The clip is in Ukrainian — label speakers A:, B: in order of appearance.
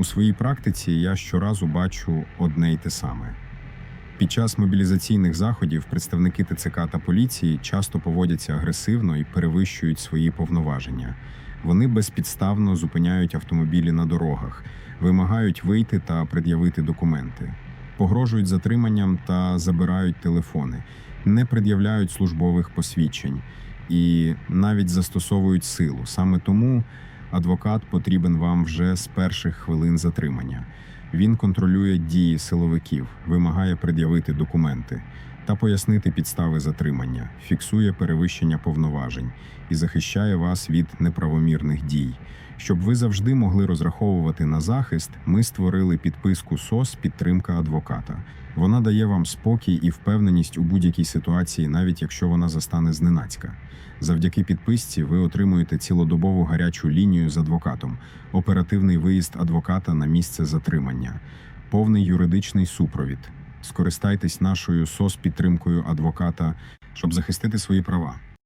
A: У своїй практиці я щоразу бачу одне й те саме. Під час мобілізаційних заходів представники ТЦК та поліції часто поводяться агресивно і перевищують свої повноваження. Вони безпідставно зупиняють автомобілі на дорогах, вимагають вийти та пред'явити документи, погрожують затриманням та забирають телефони, не пред'являють службових посвідчень і навіть застосовують силу. Саме тому адвокат потрібен вам вже з перших хвилин затримання. Він контролює дії силовиків, вимагає пред'явити документи та пояснити підстави затримання, фіксує перевищення повноважень і захищає вас від неправомірних дій. Щоб ви завжди могли розраховувати на захист, ми створили підписку СОС підтримка адвоката. Вона дає вам спокій і впевненість у будь-якій ситуації, навіть якщо вона застане зненацька. Завдяки підписці ви отримуєте цілодобову гарячу лінію з адвокатом, оперативний виїзд адвоката на місце затримання, повний юридичний супровід. Скористайтесь нашою СОС підтримкою адвоката, щоб захистити свої права.